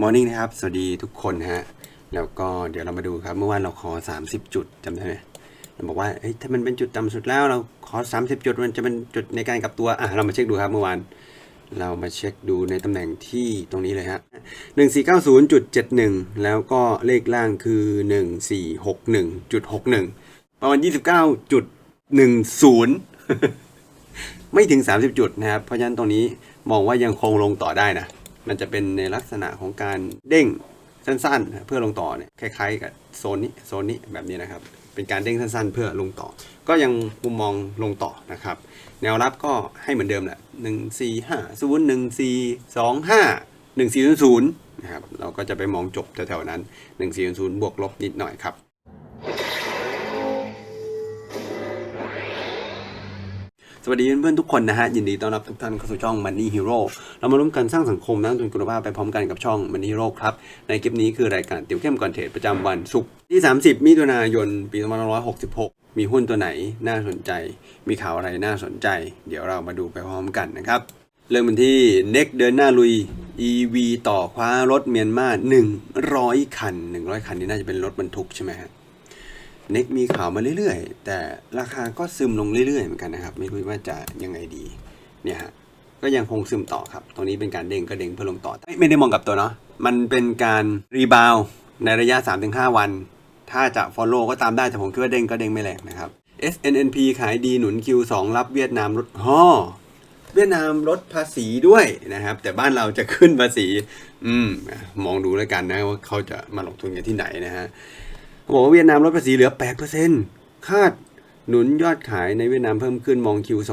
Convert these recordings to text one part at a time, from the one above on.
มอร์นิ่งนะครับ สวัสดีทุกคนฮะ แล้วก็เดี๋ยวเรามาดูครับ เมื่อวานเราขอ 30 จุดจำได้ไหมเราบอกว่าเฮ้ยถ้ามันเป็นจุดต่ำสุดแล้ว เราขอ 30 จุดมันจะเป็นจุดในการกลับตัว อะ เรามาเช็คดูครับเมื่อวาน เรามาเช็คดูในตำแหน่งที่ตรงนี้เลยฮะ1490.71 แล้วก็เลขล่างคือ 1461.61 ประมาณ 29.10 ไม่ถึง 30 จุดนะครับ เพราะฉะนั้นตรงนี้มองว่ายังคงลงต่อได้นะ มันจะเป็นในลักษณะของการเด้งสั้นๆ เพื่อลงต่อเนี่ยคล้ายๆกับโซนนี้โซนนี้แบบนี้นะครับ เป็นการเด้งสั้นๆ เพื่อลงต่อ ก็ยังมุมมองลงต่อนะครับ แนวรับก็ให้เหมือนเดิมแหละหนึ่งสี่ห้าศูนย์หนึ่งสี่สองห้าหนึ่งสี่ศูนย์ศูนย์นะครับเราก็จะไปมองจบแถวๆนั้นหนึ่งสี่ศูนย์บวกลบนิดหน่อยครับ สวัสดีเพื่อนๆทุกคนนะฮะ ยินดีต้อนรับทุกท่านเข้าสู่ช่อง Money Hero เรามาร่วมกันสร้างสังคมนักลงทุนคุณภาพไปพร้อมกันกับช่อง Money Hero ครับ ในคลิปนี้คือรายการติวเข้มก่อนเทรดประจำวันศุกร์ที่ 30 มิถุนายน ปี 2566 มีหุ้นตัวไหนน่าสนใจ มีข่าวอะไรน่าสนใจ เดี๋ยวเรามาดูไปพร้อมกันนะครับ เริ่มกันที่ NEX เดินหน้าลุย EV ต่อคว้ารถเมียนมา 100 คัน 100 คันนี้น่าจะเป็นรถบรรทุกใช่ไหมฮะ เน็กมีข่าวมาเรื่อยๆ แต่ราคาก็ซึมลงเรื่อยๆเหมือนกันนะครับ ไม่รู้ว่าจะยังไงดีเนี่ยฮะก็ยังคงซึมต่อครับ ตรงนี้เป็นการเด้งก็เด้งเพื่อลงต่อ ไม่ได้มองกับตัวเนาะมันเป็นการรีบาวในระยะ 3-5 วัน ถ้าจะ follow ก็ตามได้แต่ผมคิดว่าเด้งก็เด้งไม่แรงนะครับ SNNP ขายดีหนุน Q2 รับเวียดนามลดฮ่อเวียดนามลดภาษีด้วยนะครับ แต่บ้านเราจะขึ้นภาษี อืม มองดูแล้วกันนะว่าเขาจะมาลงทุนกันที่ไหนนะฮะ บอกว่าเวียดนามลดภาษีเหลือ8%คาดหนุนยอดขายในเวียดนามเพิ่มขึ้นมอง Q2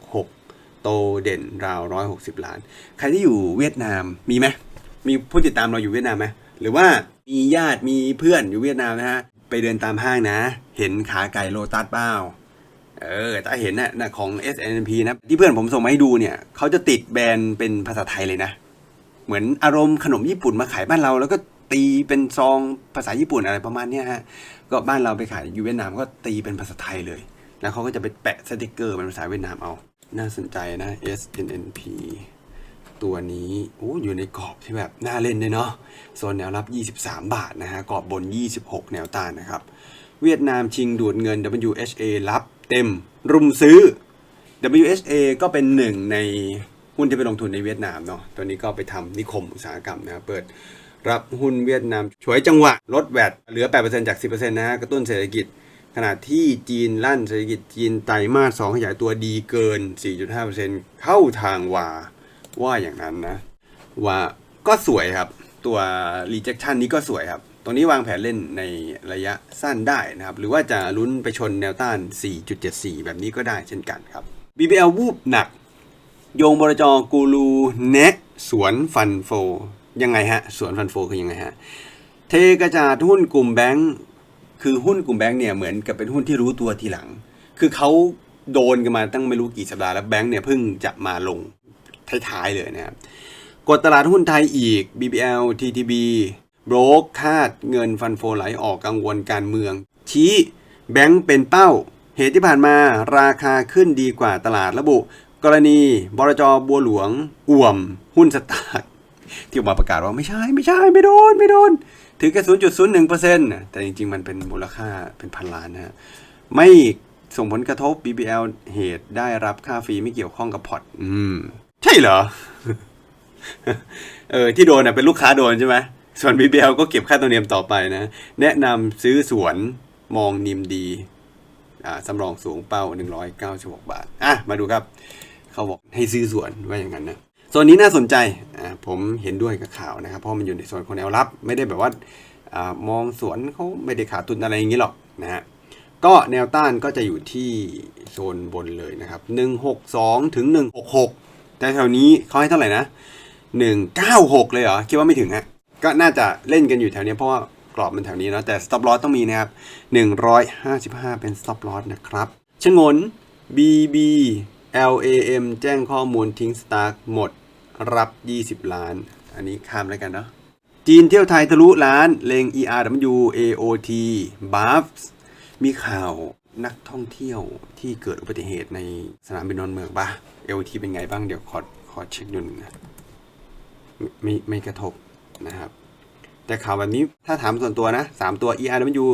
2566 โตเด่นราว 160 ล้าน ใครที่อยู่เวียดนามมีไหมมีผู้ติดตามเราอยู่เวียดนามไหมหรือว่ามีญาติมีเพื่อนอยู่เวียดนามนะฮะไปเดินตามห้างนะ เห็นขาไก่โลตัสเปล่าเออถ้าเห็นน่ะนะของ SNP นะที่เพื่อนผมส่งมาให้ดูเนี่ยเขาจะติดแบรนด์เป็นภาษาไทยเลยนะ เหมือนอารมณ์ขนมญี่ปุ่นมาขายบ้านเราแล้วก็ ตีเป็นซองภาษาญี่ปุ่นอะไรประมาณนี้ฮะก็บ้านเราไปขายอยู่เวียดนามก็ตีเป็นภาษาไทยเลย แล้วเขาก็จะไปแปะสติกเกอร์เป็นภาษาเวียดนามเอา น่าสนใจนะ SNNP ตัวนี้โอ้อยู่ในกรอบที่แบบน่าเล่นเลยเนาะโซนแนวรับ 23 บาทนะฮะกรอบบน 26 แนวต้านนะครับ เวียดนามชิงดูดเงิน WHA รับเต็ม รุมซื้อ WHA ก็เป็นหนึ่งในหุ้นที่ไปลงทุนในเวียดนามเนาะตัวนี้ก็ไปทำนิคมอุตสาหกรรมนะครับเปิด รับหุ้นเวียดนามฉวยจังหวะลดแวดเหลือ 8%จาก 10%นะฮะกระตุ้นเศรษฐกิจ ขณะที่จีนลั่นเศรษฐกิจจีนไตรมาส2ขยายตัวดีเกิน 4.5%เข้าทางวาว่าอย่างนั้นนะว่าก็สวยครับ ตัว rejection นี้ก็สวยครับตรงนี้วางแผนเล่นในระยะสั้นได้นะครับ หรือว่าจะลุ้นไปชนแนวต้าน 4.74 แบบนี้ก็ได้เช่นกันครับ BBL วูบหนัก โยงบรจกูรูแนะสวนฟันโฟ ยังไงฮะ สวนฟันโฟคือยังไงฮะ เทกระจาดหุ้นกลุ่มแบงค์คือหุ้นกลุ่มแบงค์เนี่ยเหมือนกับเป็นหุ้นที่รู้ตัวทีหลัง คือเขาโดนกันมาตั้งไม่รู้กี่สัปดาห์แล้วแบงค์เนี่ยเพิ่งจะมาลงท้ายๆเลยนะครับกดตลาดหุ้นไทยอีก BBL TTB โบรกคาดเงินฟันโฟไหลออกกังวลการเมือง ชี้แบงค์เป็นเป้า เหตุที่ผ่านมาราคาขึ้นดีกว่าตลาดระบุ กรณีบรจบัวหลวง อ่วม หุ้นสตาร์ ที่ออกมาประกาศว่าไม่ใช่ไม่ใช่ไม่โดนไม่โดน ถือแค่ศูนย์จุดศูนย์หนึ่งเปอร์เซ็นต์แต่จริง ๆ มันเป็นมูลค่าเป็นพันล้านนะฮะไม่ส่งผลกระทบ BBL เหตุได้รับค่าฟรีไม่เกี่ยวข้องกับพอร์ตอืม ใช่เหรอ เออที่โดนน่ะเป็นลูกค้าโดนใช่ไหมส่วน BBL ก็เก็บค่าธรรมเนียมต่อไปนะ แนะนำซื้อสวนมองนิมดีอ่าสำรองสูงเป้า 196 บาท อะ มาดูครับ เขาบอกให้ซื้อสวนว่าอย่างนั้นนะ โซนนี้น่าสนใจอ่าผมเห็นด้วยกับข่าวนะครับ เพราะมันอยู่ในโซนของแนวรับ ไม่ได้แบบว่าอ่ามองสวนเขาไม่ได้ขาดทุนอะไรอย่างนี้หรอกนะฮะก็แนวต้านก็จะอยู่ที่โซนบนเลยนะครับ 162 ถึง 166 แต่แถวนี้เขาให้เท่าไหร่นะ 196 เลยเหรอ คิดว่าไม่ถึงฮะก็น่าจะเล่นกันอยู่แถวนี้เพราะว่ากรอบมันแถวนี้เนาะแต่ stop loss ต้องมีนะครับ 155 เป็น stop loss นะครับชงน BB LAM แจ้งข้อมูลทิ้งสตาร์หมด รับ 20 ล้าน อันนี้ข้ามแล้วกันเนาะจีนเที่ยวไทยทะลุล้านเลง ERW AOT BAFS มีข่าวนักท่องเที่ยวที่เกิดอุบัติเหตุในสนามบินดอนเมืองปะ AOT เป็นไงบ้างเดี๋ยวขอขอเช็คดูหนึ่งนะไม่ไม่ไม่กระทบนะครับ แต่ข่าวแบบนี้ถ้าถามส่วนตัวนะ 3 ตัว ERW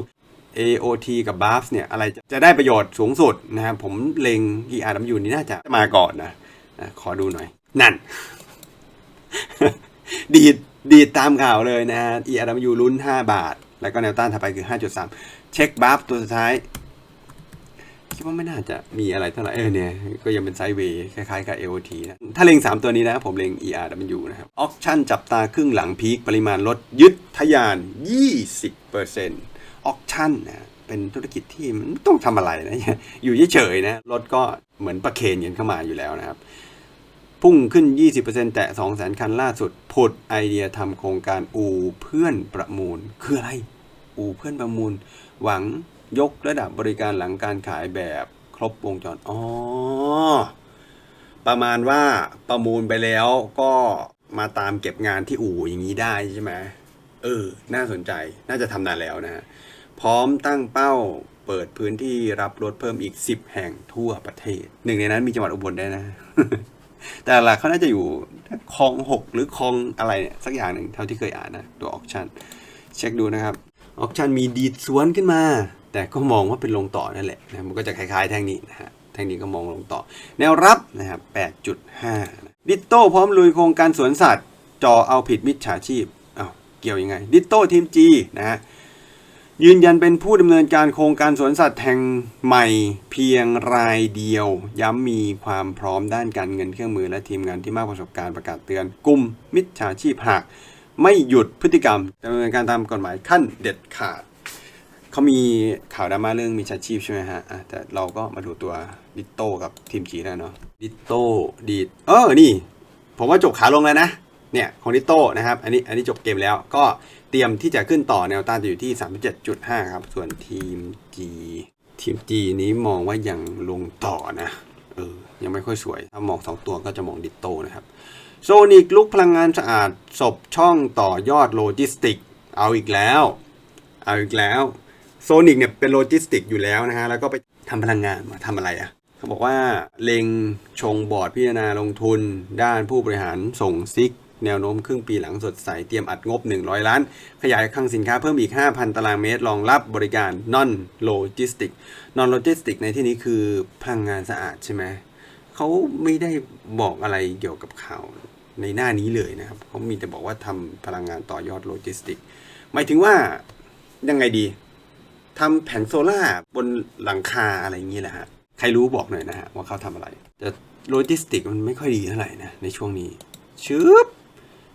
AOT กับ BAFS เนี่ยอะไรจะได้ประโยชน์สูงสุดนะครับผมเลง ERW นี่น่าจะมาก่อนนะนะขอดูหน่อย นั่น ดีดดีดตามข่าวเลยนะ ERW ลุ้น 5 บาท แล้วก็แนวต้านถัดไปคือ 5.3 เช็คบัฟตัวสุดท้าย คิดว่าไม่น่าจะมีอะไรเท่าไหร่เออเนี่ย ก็ยังเป็นไซด์เวย์คล้ายๆกับ AOT นะ ถ้าเล็ง 3 ตัวนี้นะ ผมเล็ง ERW นะครับ ออกชั่นจับตาครึ่งหลังพีคปริมาณลดยึดทะยาน 20%อ ออกชั่นนะเป็นธุรกิจที่มันต้องทำอะไรนะอยู่เฉยๆนะรถก็เหมือนประเคนเงินเข้ามาอยู่แล้วนะครับ พุ่งขึ้น 20%แตะ2 0 0 0 0คันล่าสุดผุดไอเดียทำโครงการอูเพื่อนประมูล คืออะไร อูเพื่อนประมูล หวังยกระดับบริการหลังการขายแบบครบวงจรอ๋อประมาณว่าประมูลไปแล้วก็มาตามเก็บงานที่อู่อย่างนี้ได้ใช่ไหมเออ น่าสนใจ น่าจะทำนานแล้วนะฮะ พร้อมตั้งเป้าเปิดพื้นที่รับรถเพิ่มอีก 10 แห่งทั่วประเทศ หนึ่งในนั้นมีจังหวัดอุบลได้นะ แต่หลักเขาน่าจะอยู่คลองหกหรือคลองอะไรเนี่ยสักอย่างหนึ่งเท่าที่เคยอ่านนะ ตัวออกชั่น เช็คดูนะครับ ออกชั่นมีดีดสวนขึ้นมา แต่ก็มองว่าเป็นลงต่อนั่นแหละนะมันก็จะคล้ายๆแท่งนี้นะฮะแท่งนี้ก็มองลงต่อ แนวรับนะครับ 8.5 ดิตโต้พร้อมลุยโครงการสวนสัตว์จ่อเอาผิดมิจฉาชีพอ้าวเกี่ยวยังไง ดิตโต้ทีมจีนะฮะ ยืนยันเป็นผู้ดำเนินการโครงการสวนสัตว์แห่งใหม่ เพียงรายเดียว ย้ำมีความพร้อมด้านการเงินเครื่องมือและทีมงานที่มากประสบการณ์ประกาศเตือนกลุ่มมิจฉาชีพหากไม่หยุดพฤติกรรมดำเนินการตามกฎหมายขั้นเด็ดขาดเขามีข่าวดราม่าเรื่องมิจฉาชีพใช่ไหมฮะแต่เราก็มาดูตัวดิตโต้กับทีมจีได้เนาะดิตโต้ดีดเออนี่ ผมว่าจบขาลงแล้วนะ เนี่ยของดิโต้นะครับ อันนี้อันนี้จบเกมแล้วก็เตรียมที่จะขึ้นต่อแนวต้านจะอยู่ที่ 37.5 ครับ ส่วนทีม G ทีม G นี้มองว่ายังลงต่อนะเออยังไม่ค่อยสวย ถ้ามอง 2 ตัวก็จะมองดิโต้นะครับโซนิกลุกพลังงานสะอาดศพช่องต่อยอดโลจิสติก เอาอีกแล้ว เอาอีกแล้วโซนิกเนี่ยเป็นโลจิสติกอยู่แล้วนะฮะแล้วก็ไปทำพลังงานมาทำอะไรอะ่ะเขาบอกว่าเล็งชงบอร์ดพิจารณาลงทุนด้านผู้บริหารส่งซิก แนวโน้มครึ่งปีหลังสดใส เตรียมอัดงบ 100 ล้าน ขยายคลังสินค้าเพิ่มอีก 5,000 ตารางเมตร รองรับบริการ non logistic non logistic ในที่นี้คือพลังงานสะอาดใช่ไหมเขาไม่ได้บอกอะไรเกี่ยวกับข่าวในหน้านี้เลยนะครับเขามีแต่บอกว่าทำพลังงานต่อยอดโลจิสติกหมายถึงว่ายังไงดีทำแผงโซล่าบนหลังคาอะไรอย่างนี้แหละฮะ ใครรู้บอกหน่อยนะฮะว่าเขาทำอะไร แต่โลจิสติกมันไม่ค่อยดีเท่าไหร่นะในช่วงนี้ ชึบ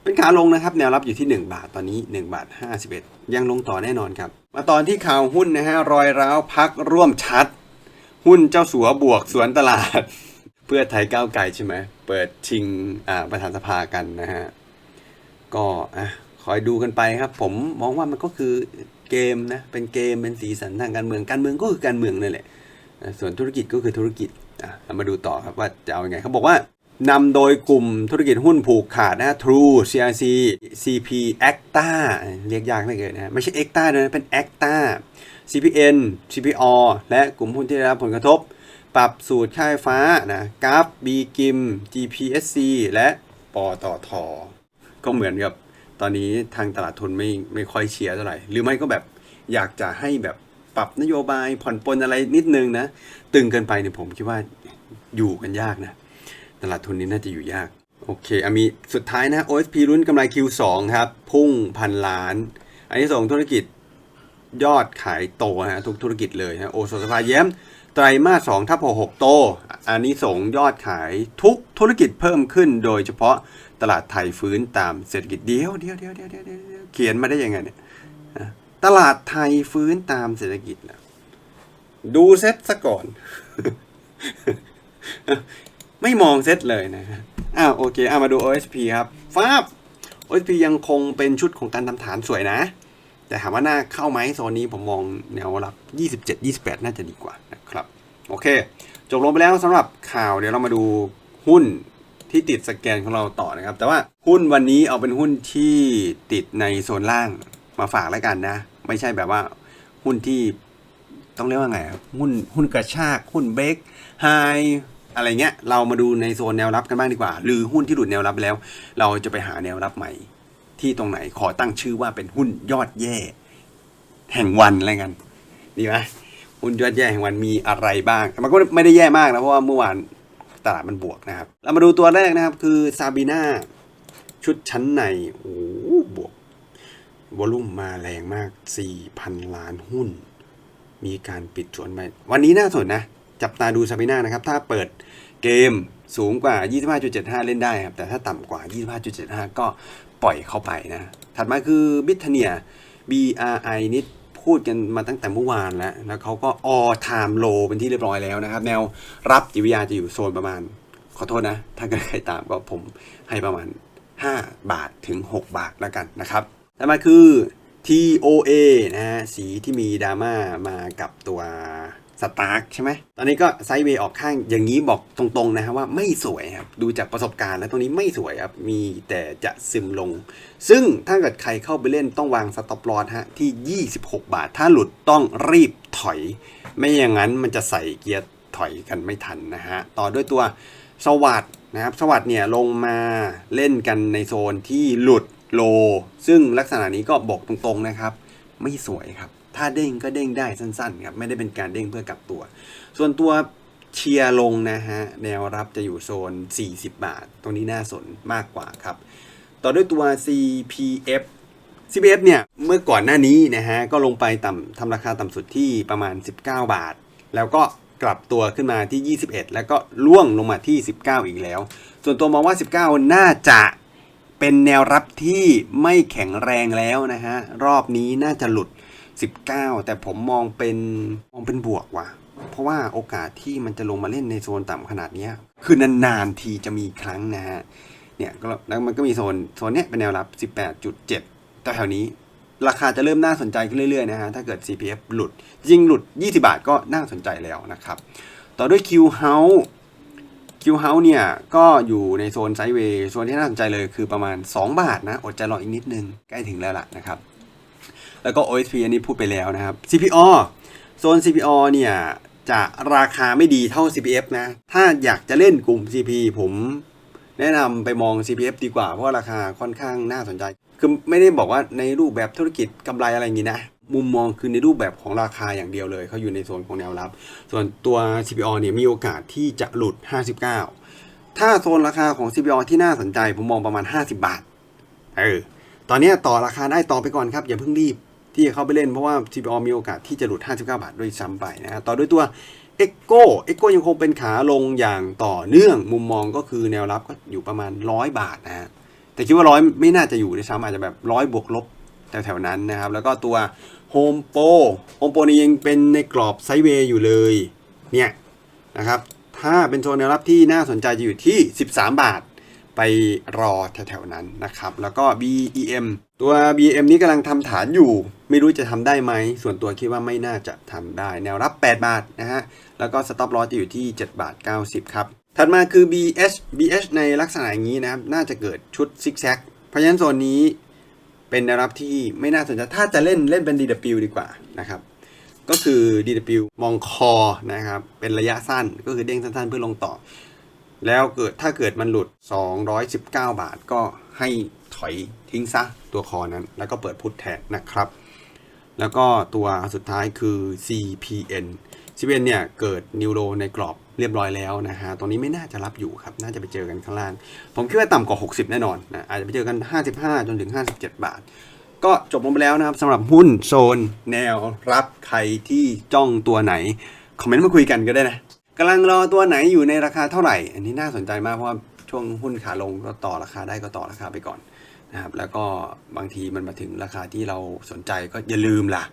เป็นขาลงนะครับ แนวรับอยู่ที่ 1 บาทตอนนี้ 1 บาท 51 ยังลงต่อแน่นอนครับ มาตอนที่ข่าวหุ้นนะฮะรอยร้าวพักร่วมชัด หุ้นเจ้าสัวบวกสวนตลาด เพื่อไทยก้าวไกลใช่ไหมเปิดชิงประธานสภากันนะฮะก็อะคอยดูกันไปครับ ผมมองว่ามันก็คือเกมนะเป็นเกมเป็นสีสันทางการเมืองการเมืองก็คือการเมืองนั่นแหละส่วนธุรกิจก็คือธุรกิจอะมาดูต่อครับว่าจะเอาอยัางไงเขาบอกว่า นำโดยกลุ่มธุรกิจหุ้นผูกขาดนะ True CRC CP Acta เรียกยากเหลือเกินนะไม่ใช่ Acta ด้วยนะเป็น Acta CPN CPO และกลุ่มหุ้นที่ได้รับผลกระทบ ปรับสูตรค่าไฟฟ้านะกราฟ B กิม GPSC และปตทก็เหมือนกับตอนนี้ทางตลาดทุนไม่ไม่ค่อยเชียร์เท่าไหร่ หรือไม่ก็แบบอยากจะให้แบบปรับนโยบายผ่อนปลนอะไรนิดนึงนะ ตึงเกินไปเนี่ยผมคิดว่าอยู่กันยากนะ ตลาดทุนนี้น่าจะอยู่ยาก โอเคอมีสุดท้ายนะ OSP รุ่นกำไร Q2 ครับ พุ่งพันล้าน อันนี้ส่งธุรกิจยอดขายโตนะฮะทุกธุรกิจเลยนะโอโซสภาแย้มไตรมาส2ทับ66โต อันนี้ส่งยอดขายทุกธุรกิจเพิ่มขึ้น โดยเฉพาะตลาดไทยฟื้นตามเศรษฐกิจเดียวเดียวเดียวเดียวเดียวเดียวเขียนมาได้ยังไงเนี่ยตลาดไทยฟื้นตามเศรษฐกิจนะดูเซตซะก่อน ไม่มองเซตเลยนะฮะอ้าวโอเคเอามาดู OSP ครับฟ้าบ OSP ยังคงเป็นชุดของการทำฐานสวยนะ แต่ถามว่าน่าเข้าไหมโซนนี้ผมมองแนวรับ 27 28 น่าจะดีกว่านะครับ โอเค จบลงไปแล้วสำหรับข่าวเดี๋ยวเรามาดูหุ้นที่ติดสแกนของเราต่อนะครับ แต่ว่าหุ้นวันนี้เอาเป็นหุ้นที่ติดในโซนล่างมาฝากแล้วกันนะ ไม่ใช่แบบว่าหุ้นที่ต้องเรียกว่าไงครับหุ้นหุ้นกระชากหุ้นเบรกไฮ อะไรเงี้ย เรามาดูในโซนแนวรับกันบ้างดีกว่า หรือหุ้นที่หลุดแนวรับไปแล้ว เราจะไปหาแนวรับใหม่ ที่ตรงไหนขอตั้งชื่อว่าเป็นหุ้นยอดแย่ แห่งวันอะไรกันดีไหมหุ้นยอดแย่แห่งวันมีอะไรบ้าง มันก็ไม่ได้แย่มากนะเพราะว่าเมื่อวานตลาดมันบวกนะครับ เรามาดูตัวแรกนะครับ คือซาบีนาชุดชั้นในโอ้โหบวกวอลุ่มมาแรงมาก 4,000 ล้านหุ้น มีการปิดสวนไปวันนี้น่าสนนะ จับตาดูซาบีน่านะครับ ถ้าเปิดเกมสูงกว่า 25.75 เล่นได้ครับ แต่ถ้าต่ำกว่า 25.75 ก็ปล่อยเข้าไปนะ ถัดมาคือบิทเนีย BRI นิดพูดกันมาตั้งแต่เมื่อวานแล้วแล้วเขาก็ all time low เป็นที่เรียบร้อยแล้วนะครับ แนวรับจิตวิทยาจะอยู่โซนประมาณ ขอโทษนะ ถ้าเกิดใครตามก็ผมให้ประมาณ 5 บาทถึง 6 บาทแล้วกันนะครับต่อมาคือ TOA นะฮะสีที่มีดราม่ามากับตัว สตาร์กใช่ไหม ตอนนี้ก็ไซด์เวย์ออกข้างอย่างนี้บอกตรงๆนะฮะว่าไม่สวยครับ ดูจากประสบการณ์แล้วตรงนี้ไม่สวยครับ มีแต่จะซึมลง ซึ่งถ้าเกิดใครเข้าไปเล่นต้องวางสต็อปลอสฮะที่ 26 บาท ถ้าหลุดต้องรีบถอย ไม่อย่างนั้นมันจะใส่เกียร์ถอยกันไม่ทันนะฮะ ต่อด้วยตัวสวัสดนะครับ สวัสดเนี่ยลงมาเล่นกันในโซนที่หลุดโล ซึ่งลักษณะนี้ก็บอกตรงๆนะครับ ไม่สวยครับ ถ้าเด้งก็เด้งได้สั้นๆครับไม่ได้เป็นการเด้งเพื่อกลับตัว ส่วนตัวเชียร์ลงนะฮะแนวรับจะอยู่โซน 40 บาท ตรงนี้น่าสนมากกว่าครับ ต่อด้วยตัว CPF CPF เนี่ยเมื่อก่อนหน้านี้นะฮะก็ลงไปต่ำทำราคาต่ำสุดที่ประมาณ 19 บาท แล้วก็กลับตัวขึ้นมาที่ 21 แล้วก็ล่วงลงมาที่ 19 อีกแล้ว ส่วนตัวมองว่า 19 น่าจะเป็นแนวรับที่ไม่แข็งแรงแล้วนะฮะรอบนี้น่าจะหลุด 19 แต่ผมมองเป็นมองเป็นบวกว่ะ เพราะว่าโอกาสที่มันจะลงมาเล่นในโซนต่ำขนาดนี้คือนานๆทีจะมีครั้งนะฮะเนี่ยก็แล้วมันก็มีโซนโซนเนี้ยเป็นแนวรับ 18.7แต่แถวนี้ ราคาจะเริ่มน่าสนใจขึ้นเรื่อยๆนะฮะถ้าเกิด CPF หลุดยิงหลุด 20 บาทก็น่าสนใจแล้วนะครับ ต่อด้วย Q House Q House เนี่ยก็อยู่ในโซนไซด์เวย์โซนที่น่าสนใจเลยคือประมาณ 2 บาทนะ อดใจรออีกนิดนึง ใกล้ถึงแล้วล่ะนะครับ แล้วก็ OSP อันนี้พูดไปแล้วนะครับ CPO โซน CPO เนี่ยจะราคาไม่ดีเท่า CPF นะ ถ้าอยากจะเล่นกลุ่ม CP ผมแนะนำไปมอง CPF ดีกว่า เพราะราคาค่อนข้างน่าสนใจ คือไม่ได้บอกว่าในรูปแบบธุรกิจกำไรอะไรอย่างนี้นะ มุมมองคือในรูปแบบของราคาอย่างเดียวเลย เขาอยู่ในโซนของแนวรับ ส่วนตัว CPO เนี่ยมีโอกาสที่จะหลุด 59 ถ้าโซนราคาของ CPO ที่น่าสนใจผมมองประมาณ 50 บาท เออ ตอนนี้ต่อราคาได้ต่อไปก่อนครับอย่าเพิ่งรีบ ที่จะเข้าไปเล่นเพราะว่า CPO มีโอกาสที่จะหลุด 59 บาทด้วยซ้ำไปนะฮะต่อด้วยตัว e c o e c o ยังคงเป็นขาลงอย่างต่อเนื่องมุมมองก็คือแนวรับก็อยู่ประมาณ 100 บาทนะฮะแต่คิดว่าร้อยไม่น่าจะอยู่ในซ้ำอาจจะแบบร้อยบวกลบแถวๆนั้นนะครับ แล้วก็ตัว Home Pro Home Pro นี่ยังเป็นในกรอบไซด์เวย์อยู่เลยเนี่ยนะครับถ้าเป็นโซนแนวรับที่น่าสนใจจะอยู่ที่ 13 บาท ไปรอแถวๆนั้นนะครับ แล้วก็ BEM ตัว BEM นี้กำลังทำฐานอยู่ ไม่รู้จะทำได้ไหม ส่วนตัวคิดว่าไม่น่าจะทำได้ แนวรับ 8 บาทนะฮะ แล้วก็ stop loss จะอยู่ที่ 7 บาท 90 ครับ ถัดมาคือ BH BH ในลักษณะอย่างนี้นะครับ น่าจะเกิดชุดซิกแซก เพราะฉะนั้นโซนนี้เป็นแนวรับที่ไม่น่าสนใจ ถ้าจะเล่นเล่นเป็น DW ดีกว่านะครับ ก็คือ DW มองคอนะครับ เป็นระยะสั้น ก็คือเด้งสั้นๆ เพื่อลงต่อ แล้วเกิดถ้าเกิดมันหลุด 219 บาทก็ให้ถอยทิ้งซะตัวคอนั้น แล้วก็เปิดพุทแทนนะครับ แล้วก็ตัวสุดท้ายคือ CPN CPN เนี่ยเกิดนิวโรในกรอบเรียบร้อยแล้วนะฮะตรงนี้ไม่น่าจะรับอยู่ครับ น่าจะไปเจอกันข้างล่าง ผมคิดว่าต่ำกว่า 60 แน่นอนนะอาจจะไปเจอกัน 55 จนถึง 57 บาท ก็จบลงไปแล้วนะครับสำหรับหุ้นโซน แนวรับใครที่จ้องตัวไหน คอมเมนต์มาคุยกันก็ได้นะกำลังรอตัวไหนอยู่ในราคาเท่าไหร่ อันนี้น่าสนใจมากเพราะว่าช่วงหุ้นขาลงก็ต่อราคาได้ก็ต่อราคาไปก่อน นะครับ แล้วก็บางทีมันมาถึงราคาที่เราสนใจก็อย่าลืมล่ะ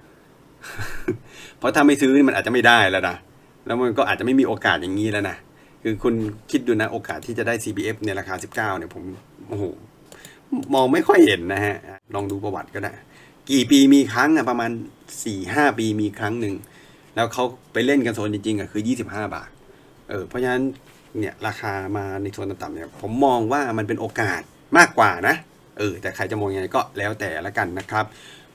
เพราะถ้าไม่ซื้อนี่มันอาจจะไม่ได้แล้วนะแล้วมันก็อาจจะไม่มีโอกาสอย่างนี้แล้วนะคือคุณคิดดูนะโอกาสที่จะได้ CPF ในราคา 19เนี่ยผมโอ้โหมองไม่ค่อยเห็นนะฮะ ลองดูประวัติก็ได้ กี่ปีมีครั้งอะประมาณ4-5ปีมีครั้งหนึ่ง แล้วเขาไปเล่นกันโซนจริงๆอะคือ 25 บาท เออเพราะฉะนั้นเนี่ยราคามาในโซนต่ำๆเนี่ยผมมองว่ามันเป็นโอกาสมากกว่านะ เออแต่ใครจะมองยังไงก็แล้วแต่ละกันนะครับ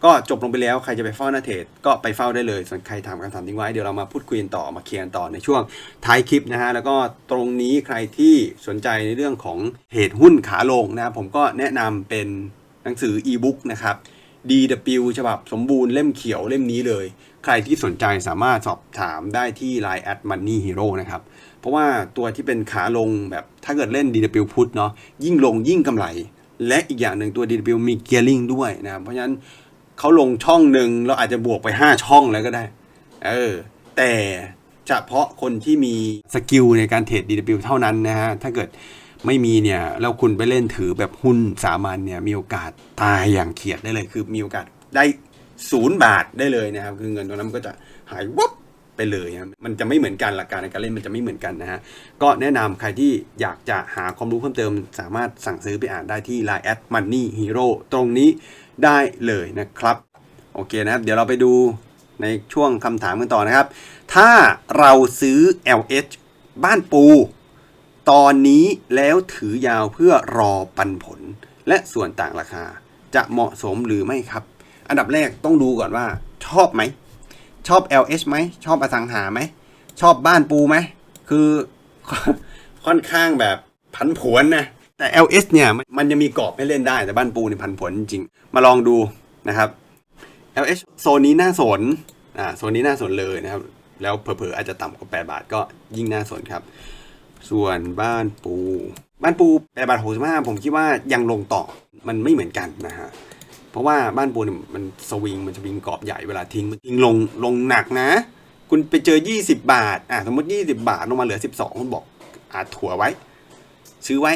ก็จบลงไปแล้วใครจะไปเฝ้าหน้าเทรดก็ไปเฝ้าได้เลย ส่วนใครถามคำถามทิ้งไว้เดี๋ยวเรามาพูดคุยกันต่อมาเคลียร์ต่อในช่วงท้ายคลิปนะฮะแล้วก็ตรงนี้ใครที่สนใจในเรื่องของเหตุหุ้นขาลงนะครับผมก็แนะนำเป็นหนังสืออีบุ๊กนะครับ DW ฉบับสมบูรณ์เล่มเขียวเล่มนี้เลย ใครที่สนใจสามารถสอบถามได้ที่ Line at Money Hero นะครับ เพราะว่าตัวที่เป็นขาลงแบบถ้าเกิดเล่น DW พุทเนาะยิ่งลงยิ่งกำไร และอีกอย่างหนึ่งตัว DW มีเกียร์ลิงด้วยนะครับเพราะฉะนั้นเขาลงช่องหนึ่งเราอาจจะบวกไป 5 ช่องแล้วก็ได้ เออ แต่เฉพาะคนที่มีสกิลในการเทรด DW เท่านั้นนะฮะ ถ้าเกิดไม่มีเนี่ย แล้วคุณไปเล่นถือแบบหุ้นสามัญเนี่ย มีโอกาสตายอย่างเขียดได้เลย คือมีโอกาสได้ศูนย์บาทได้เลยนะครับ คือเงินตรงนั้นมันก็จะหายวับ ไปเลยครับมันจะไม่เหมือนกันหลักการในการเล่นมันจะไม่เหมือนกันนะฮะก็แนะนำใครที่อยากจะหาความรู้เพิ่มเติม สามารถสั่งซื้อไปอ่านได้ที่ Line at Money Hero ตรงนี้ได้เลยนะครับ โอเคนะครับ เดี๋ยวเราไปดูในช่วงคำถามกันต่อนะครับ ถ้าเราซื้อ LH บ้านปู ตอนนี้แล้วถือยาวเพื่อรอปันผล และส่วนต่างราคา จะเหมาะสมหรือไม่ครับ อันดับแรกต้องดูก่อนว่าชอบไหม ชอบ LH ไหม ชอบอสังหาไหม ชอบบ้านปูไหม คือค่อนข้างแบบผันผวนนะ แต่ LS เนี่ยมันยังมีกรอบให้เล่นได้แต่บ้านปูเนี่ยผันผวนจริง มาลองดูนะครับ LH โซนนี้น่าสนอ่าโซนนี้น่าสนเลยนะครับ แล้วเผลอๆอาจจะต่ำกว่า 8 บาทก็ยิ่งน่าสนครับ ส่วนบ้านปู บ้านปู8บาท65ผมคิดว่ายังลงต่อมันไม่เหมือนกันนะฮะ เพราะว่าบ้านปูเนี่ยมันสวิงมันจะวิงกรอบใหญ่เวลาทิ้งมันทิ้งลงลงหนักนะ คุณไปเจอ 20 บาทอะสมมติ 20 บาทลงมาเหลือ 12 คุณบอกอาจถั่วไว้ ซื้อไว้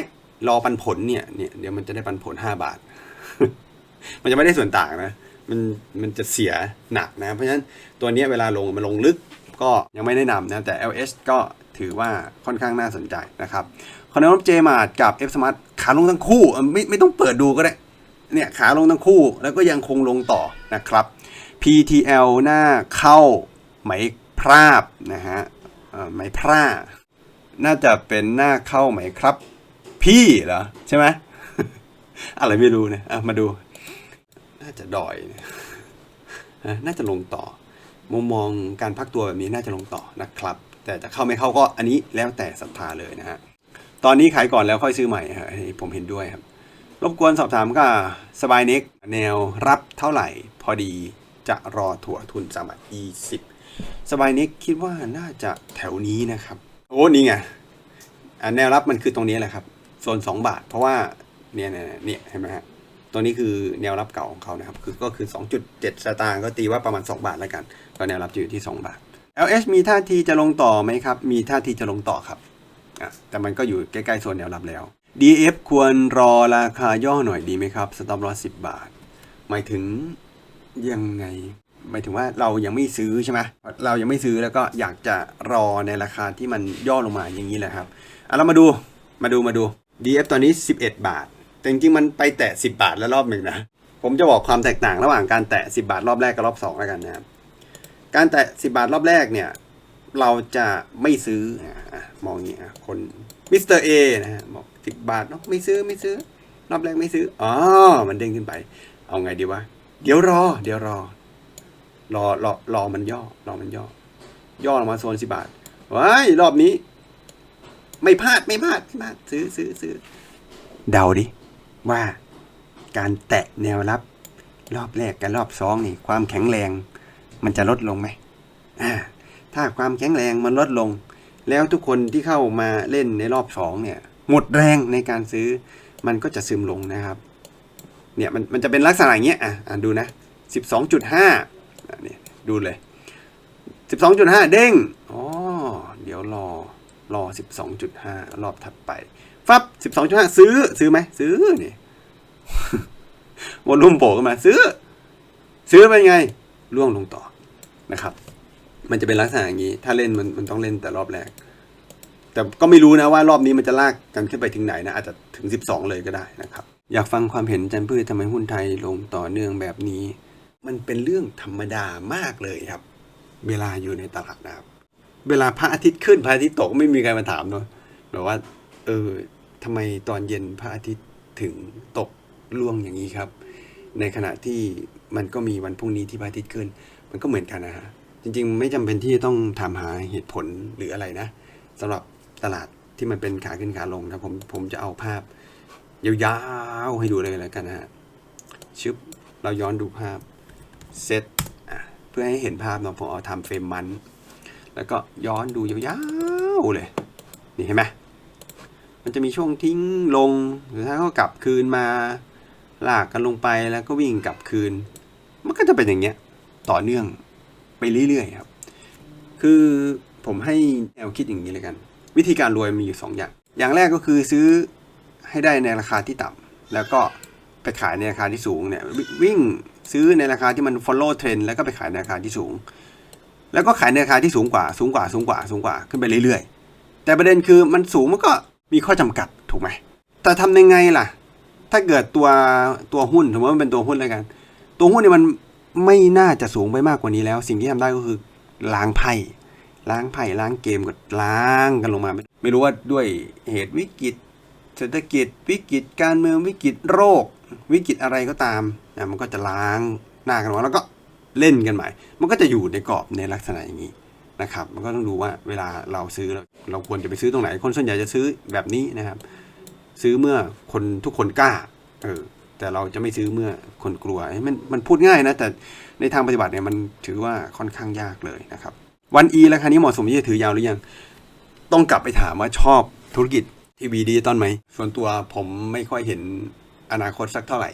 รอปันผลเนี่ยเนี่ยเดี๋ยวมันจะได้ปันผล 5 บาท มันจะไม่ได้ส่วนต่างนะ มันมันจะเสียหนักนะ เพราะฉะนั้นตัวนี้เวลาลงมันลงลึกก็ยังไม่แนะนำนะแต่ LS ก็ถือว่าค่อนข้างน่าสนใจนะครับคอนเนอร์เจมาร์กับ F Smart ขาลงทั้งคู่ไม่ไม่ต้องเปิดดูก็ได้ เนี่ยขาลงทั้งคู่แล้วก็ยังคงลงต่อนะครับ PTL หน้าเข้าไหมพราบนะฮะไหมพร่า น่าจะเป็นหน้าเข้าไหมครับ พี่เหรอใช่ไหมอะไรไม่รู้เนี่ยอะมาดู น่าจะดอยเนี่ยอะน่าจะลงต่อ มุมมองการพักตัวแบบนี้น่าจะลงต่อนะครับ แต่จะเข้าไม่เข้าก็อันนี้แล้วแต่ศรัทธาเลยนะฮะตอนนี้ขายก่อนแล้วค่อยซื้อใหม่ฮะอันนี้ผมเห็นด้วยครับ รบกวนสอบถามก็สบายเน็กแนวรับเท่าไหร่ พอดีจะรอถั่วทุนสามบาทยี่สิบสบายเน็กคิดว่าน่าจะแถวนี้นะครับ โอ้นี่ไงแนวรับมันคือตรงนี้แหละครับโซนสองบาท เพราะว่าเนี่ยเนี่ยเห็นไหมฮะตัวนี้คือแนวรับเก่าของเขานะครับ คือก็คือ 2.7 สตางค์ก็ตีว่าประมาณ 2 บาทแล้วกัน ก็แนวรับจะอยู่ที่ 2 บาท LH มีท่าทีจะลงต่อไหมครับ มีท่าทีจะลงต่อครับอะแต่มันก็อยู่ใกล้ๆโซนแนวรับแล้ว DF ควรรอราคาย่อหน่อยดีไหมครับสต็อปลอสสิบบาท หมายถึงยังไง หมายถึงว่าเรายังไม่ซื้อใช่ไหมเรายังไม่ซื้อแล้วก็อยากจะรอในราคาที่มันย่อลงมาอย่างนี้แหละครับเอะเรามาดูมาดูมาดู DF ตอนนี้ 11 บาท แต่จริงๆมันไปแตะ 10 บาทแล้วรอบหนึ่งนะ ผมจะบอกความแตกต่างระหว่างการแตะ 10 บาทรอบแรกกับรอบ2แล้วกันนะครับ การแตะ 10 บาทรอบแรกเนี่ย เราจะไม่ซื้อมองอย่างนี้อะคนมิสเตอร์เอนะฮะบอก สิบบาทเนาะไม่ซื้อไม่ซื้อรอบแรกไม่ซื้ออ๋อมันเด้งขึ้นไป เอาไงดีวะเดี๋ยวรอ เดี๋ยวรอ รอรอรอมันย่อรอมันย่อ ย่อลงมาโซนสิบบาทว้ายรอบนี้ ไม่พลาดไม่พลาดไม่พลาดซื้อซื้อซื้อเดาดิว่าการแตะแนวรับ รอบแรกกับรอบสองนี่ ความแข็งแรง มันจะลดลงไหมถ้าความแข็งแรงมันลดลง แล้วทุกคนที่เข้ามาเล่นในรอบสองเนี่ย หมดแรงในการซื้อ มันก็จะซึมลงนะครับ เนี่ยมันมันจะเป็นลักษณะอย่างเงี้ยอะอะดูนะสิบสองจุดห้าเนี่ดูเลยสิบสองจุดห้าเด้งอ๋อเดี๋ยวรอรอสิบสองจุดห้ารอบถัดไป ฟับสิบสองจุดห้าซื้อ ซื้อไหม ซื้อ นี่วอลุ่มโผล่ขึ้นมา ซื้อ ซื้อเป็นไงล่วงลงต่อ นะครับ มันจะเป็นลักษณะอย่างนี้ ถ้าเล่นมันมันต้องเล่นแต่รอบแรก แต่ก็ไม่รู้นะว่ารอบนี้มันจะลากกันขึ้นไปถึงไหนนะอาจจะถึง 12 เลยก็ได้นะครับ อยากฟังความเห็นอาจันพืชทำไมหุ้นไทยลงต่อเนื่องแบบนี้ มันเป็นเรื่องธรรมดามากเลยครับ เวลาอยู่ในตลาดนะครับเวลาพระอาทิตย์ขึ้นพระอาทิตย์ตกไม่มีใครมาถามเนอะแบบว่า เออทำไมตอนเย็นพระอาทิตย์ถึงตกล่วงอย่างนี้ครับ ในขณะที่มันก็มีวันพรุ่งนี้ที่พระอาทิตย์ขึ้น มันก็เหมือนกันนะฮะจริง ๆ ไม่จำเป็นที่จะต้องถามหาเหตุผลหรืออะไรนะสำหรับ ตลาดที่มันเป็นขาขึ้นขาลงนะผมผมจะเอาภาพยาวๆให้ดูเลยแล้วกันนะฮะชึบเราย้อนดูภาพเซตเพื่อให้เห็นภาพเนาะผมเอาทำเฟรมมัน แล้วก็ย้อนดูยาวๆเลย นี่เห็นไหมมันจะมีช่วงทิ้งลงหรือถ้าก็กลับคืนมาลากกันลงไปแล้วก็วิ่งกลับคืน มันก็จะเป็นอย่างเงี้ยต่อเนื่องไปเรื่อยๆครับ คือผมให้แนวคิดอย่างนี้เลยกัน วิธีการรวยมีอยู่สองอย่าง อย่างแรกก็คือซื้อให้ได้ในราคาที่ต่ำแล้วก็ไปขายในราคาที่สูงเนี่ยวิ่งซื้อในราคาที่มัน follow trend แล้วก็ไปขายในราคาที่สูง แล้วก็ขายในราคาที่สูงกว่าสูงกว่าสูงกว่าสูงกว่าขึ้นไปเรื่อยๆ แต่ประเด็นคือมันสูงมันก็มีข้อจำกัดถูกไหมแต่ทำยังไงล่ะ ถ้าเกิดตัวตัวหุ้นสมมติว่ามันเป็นตัวหุ้นแล้วกัน ตัวหุ้นเนี่ยมันไม่น่าจะสูงไปมากกว่านี้แล้ว สิ่งที่ทำได้ก็คือล้างไพ่ ล้างไพ่ล้างเกมก็ล้างกันลงมา ไม่รู้ว่าด้วยเหตุวิกฤตเศรษฐกิจวิกฤตการเมืองวิกฤตโรค วิกฤตอะไรก็ตามนะมันก็จะล้างหน้ากันมาแล้วก็เล่นกันใหม่ มันก็จะอยู่ในกรอบในลักษณะอย่างนี้นะครับ มันก็ต้องดูว่าเวลาเราซื้อเราเราควรจะไปซื้อตรงไหน คนส่วนใหญ่จะซื้อแบบนี้นะครับ ซื้อเมื่อคนทุกคนกล้า เออ แต่เราจะไม่ซื้อเมื่อคนกลัว มันมันพูดง่ายนะ แต่ในทางปฏิบัติเนี่ยมันถือว่าค่อนข้างยากเลยนะครับ วันอีราคานี้เหมาะสมที่จะถือยาวหรือยัง ต้องกลับไปถามว่าชอบธุรกิจทีวีดิจิตอลไหม ส่วนตัวผมไม่ค่อยเห็นอนาคตสักเท่าไหร่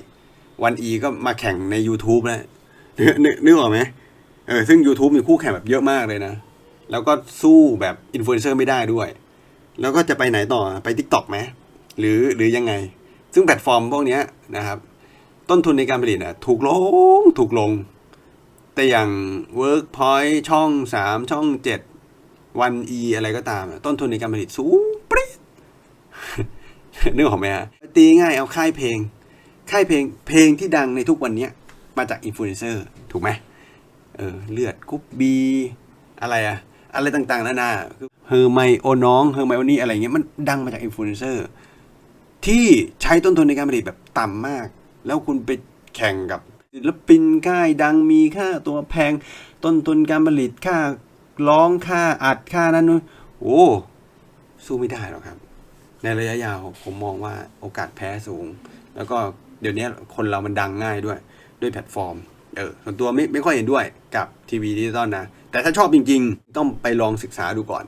วันอีก็มาแข่งใน YouTube แล้วนึกนึกออกไหมเออซึ่ง YouTube มีคู่แข่งแบบเยอะมากเลยนะ แล้วก็สู้แบบอินฟลูเอนเซอร์ไม่ได้ด้วย แล้วก็จะไปไหนต่อไป Tik t o อกไหมหรือหรือยังไง ซึ่งแพลตฟอร์มพวกนี้นะครับ ต้นทุนในการผลิตอะถูกลงถูกลง แต่อย่าง Workpoint ช่อง 3 ช่อง 7 วันอีอะไรก็ตาม ต้นทุนในการผลิตสูงปรี๊ดนึกออกไหมฮะตีง่ายเอาค่ายเพลง ค่ายเพลงเพลงที่ดังในทุกวันนี้มาจากอินฟลูเอนเซอร์ถูกไหมเออเลือดกรุ๊ปบีอะไรอะอะไรต่างๆนานาเฮอร์ไมโอน้องเฮอร์ไมโอนี่อะไรเงี้ยมันดังมาจากอินฟลูเอนเซอร์ที่ใช้ต้นทุนในการผลิตแบบต่ำมาก แล้วคุณไปแข่งกับ ศิลปินค่ายดังมีค่าตัวแพง ต้นทุนการผลิตค่าร้องค่าอัดค่านั้นนู่นโอ้สู้ไม่ได้หรอกครับ ในระยะยาวผมมองว่าโอกาสแพ้สูง แล้วก็เดี๋ยวนี้คนเรามันดังง่ายด้วย ด้วยแพลตฟอร์ม เออส่วนตัวไม่ไม่ค่อยเห็นด้วยกับทีวีดิจิตอลนะ แต่ถ้าชอบจริง ๆ ต้องไปลองศึกษาดูก่อน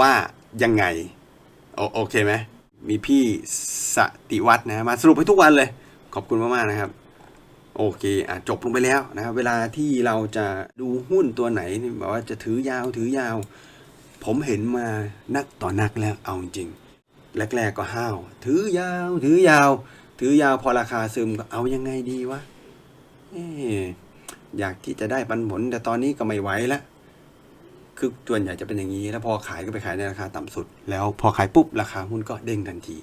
ว่ายังไง โอโอเคไหมมีพี่สติวัฒน์นะมาสรุปให้ทุกวันเลย ขอบคุณมากๆนะครับ โอเคอะจบลงไปแล้วนะครับเวลาที่เราจะดูหุ้นตัวไหนนี่แบบว่าจะถือยาวถือยาว ผมเห็นมานักต่อนักแล้วเอาจริงแรกๆก็ห้าว ถือยาว ถือยาว ถือยาวพอราคาซึมก็เอายังไงดีวะเอ๊ะอยากที่จะได้ปันผลแต่ตอนนี้ก็ไม่ไหวแล้วคือส่วนใหญ่จะเป็นอย่างนี้ แล้วพอขายก็ไปขายในราคาต่ำสุด แล้วพอขายปุ๊บราคาหุ้นก็เด้งทันที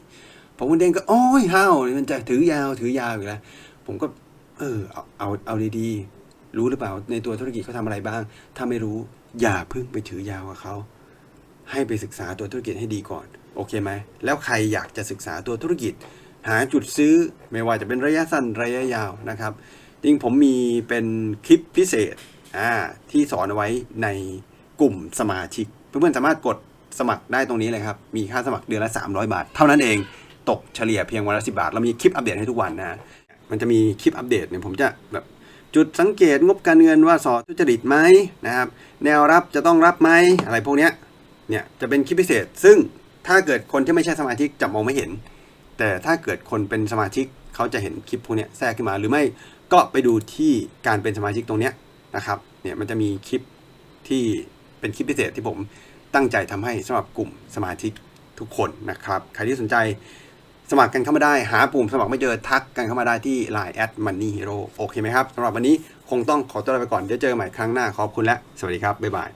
พอหุ้นเด้งก็โอ้ยห้าวมันจะถือยาวถือยาวอยู่แล้วผมก็ เออเอาเอาเอาดีๆรู้หรือเปล่าในตัวธุรกิจเขาทำอะไรบ้าง ถ้าไม่รู้อย่าเพิ่งไปถือยาวกับเขาให้ไปศึกษาตัวธุรกิจให้ดีก่อน โอเคไหมแล้วใครอยากจะศึกษาตัวธุรกิจ หาจุดซื้อไม่ว่าจะเป็นระยะสั้นระยะยาวนะครับ จริงผมมีเป็นคลิปพิเศษอ่าที่สอนเอาไว้ในกลุ่มสมาชิก เพื่อนๆสามารถกดสมัครได้ตรงนี้เลยครับ มีค่าสมัครเดือนละ 300 บาท เท่านั้นเองตกเฉลี่ยเพียงวันละ10บาท เรามีคลิปอัปเดตให้ทุกวันนะ มันจะมีคลิปอัปเดตเนี่ยผมจะแบบจุดสังเกตงบการเงินว่าสอทุจริตไหมนะครับ แนวรับจะต้องรับไหมอะไรพวกเนี้ยเนี่ยจะเป็นคลิปพิเศษ ซึ่งถ้าเกิดคนที่ไม่ใช่สมาชิกจะมองไม่เห็น แต่ถ้าเกิดคนเป็นสมาชิกเขาจะเห็นคลิปพวกเนี้ยแทรกขึ้นมาหรือไม่ก็ไปดูที่การเป็นสมาชิกตรงเนี้ยนะครับเนี่ยมันจะมีคลิปที่เป็นคลิปพิเศษที่ผมตั้งใจทำให้สำหรับกลุ่มสมาชิกทุกคนนะครับ ใครที่สนใจ สมัครกันเข้ามาได้ หาปุ่มสมัครไม่เจอทักกันเข้ามาได้ที่ Line แอดมันนี่ฮีโอเคไหมครับสำหรับวันนี้คงต้องขอตัวลาไปก่อนเดี๋ยวเจอกันใหม่ครั้งหน้าขอบคุณและสวัสดีครับบ๊ายบาย